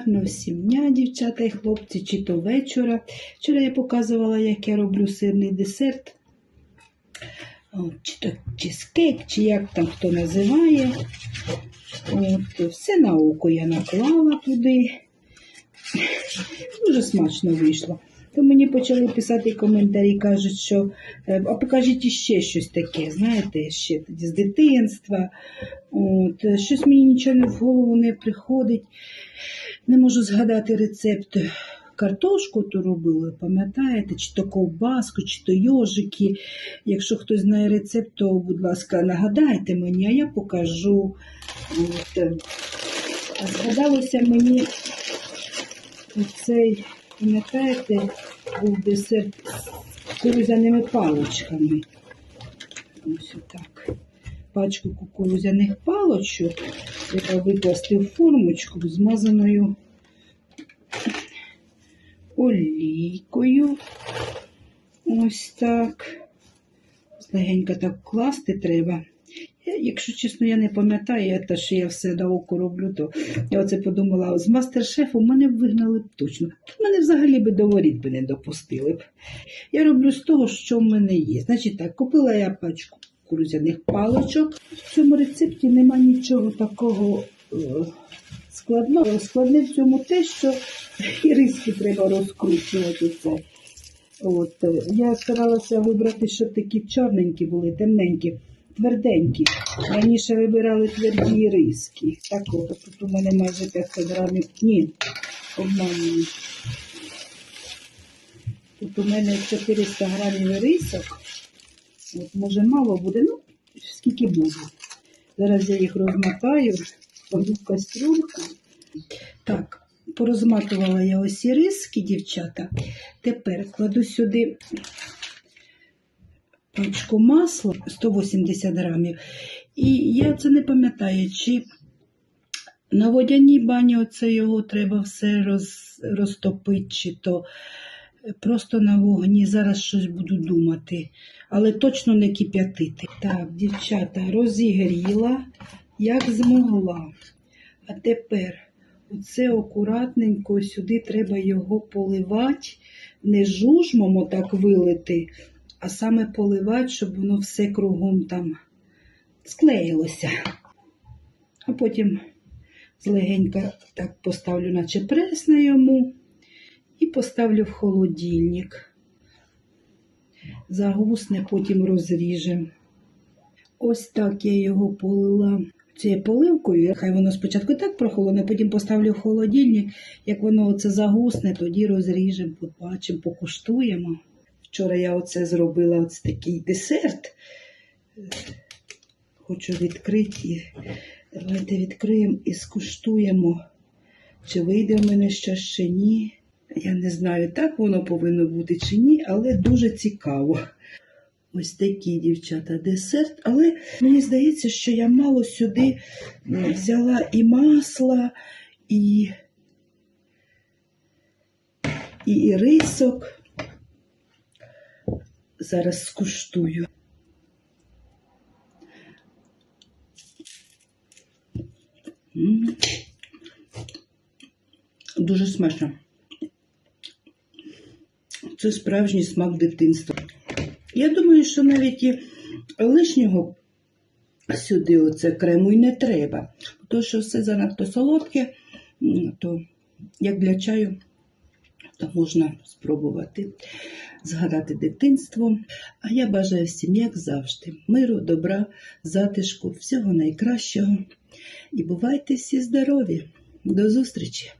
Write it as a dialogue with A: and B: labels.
A: Гарного всім дня, дівчата і хлопці, чи то вечора. Вчора я показувала, як я роблю сирний десерт. Чи то чизкейк, чи як там хто називає. От, все на око я наклала туди. Дуже смачно вийшло. То мені почали писати коментарі, кажуть, що е, а покажіть іще щось таке, знаєте, ще тоді з дитинства. От, е, щось мені нічого в голову не приходить. Не можу згадати рецепт. Картошку ту робили, пам'ятаєте, чи то ковбаску, чи то йожики. Якщо хтось знає рецепт, то, будь ласка, нагадайте мені, а я покажу. От. е, А згадалося мені цей, пам'ятаєте, був десерт з кукурудзяними паличками. Ось отак. Пачку кукурудзяних паличок треба викласти в формочку змазаною олійкою. Ось так. Легенько так класти треба. Я, якщо чесно, я не пам'ятаю, те, що я все на око роблю, то я оце подумала, з мастер-шефу мене б вигнали б точно. Мене взагалі би до воріт би не допустили б. Я роблю з того, що в мене є. Значить так, купила я пачку кукурудзяних паличок. В цьому рецепті нема нічого такого е, складного. Складне в цьому те, що і риски треба розкручувати це. От, е, я старалася вибрати, щоб такі чорненькі були, темненькі, тверденькі. Раніше вибирали тверді риски. Так, от тут у мене майже 500 грамів. Ні, обманюю. Тут у мене 400 грамів рисок. От, може, мало буде, ну, скільки буде. Зараз я їх розмотаю, кладу в кастрюльку. Так, порозматувала я ось і риски, дівчата. Тепер кладу сюди пачку масла 180 грамів. І я це не пам'ятаю, чи на водяній бані оце його треба все роз, розтопити, чи то просто на вогні. Зараз щось буду думати, але точно не кип'ятити. Так, дівчата, розігріла, як змогла. А тепер оце акуратненько сюди треба його поливати, не жужмом отак вилити, а саме поливати, щоб воно все кругом там склеїлося. А потім злегенька так поставлю, наче прес на йому, і поставлю в холодильник. Загусне, потім розріжемо. Ось так я його полила цією поливкою. Хай воно спочатку так прохолоне, потім поставлю в холодильник. Як воно оце загусне, тоді розріжемо, побачимо, покуштуємо. Вчора я оце зробила ось такий десерт. Хочу відкрити. Давайте відкриємо і скуштуємо, чи вийде в мене щось чи ні. Я не знаю, так воно повинно бути чи ні, але дуже цікаво. Ось такий, дівчата, десерт. Але мені здається, що я мало сюди взяла і масла, і, і, і рисок. Зараз скуштую. Дуже смачно. Це справжній смак дитинства. Я думаю, що навіть і лишнього сюди оце крему і не треба. Тому що все занадто солодке, то як для чаю, то можна спробувати згадати дитинство. А я бажаю всім, як завжди, миру, добра, затишку, всього найкращого. І бувайте всі здорові. До зустрічі!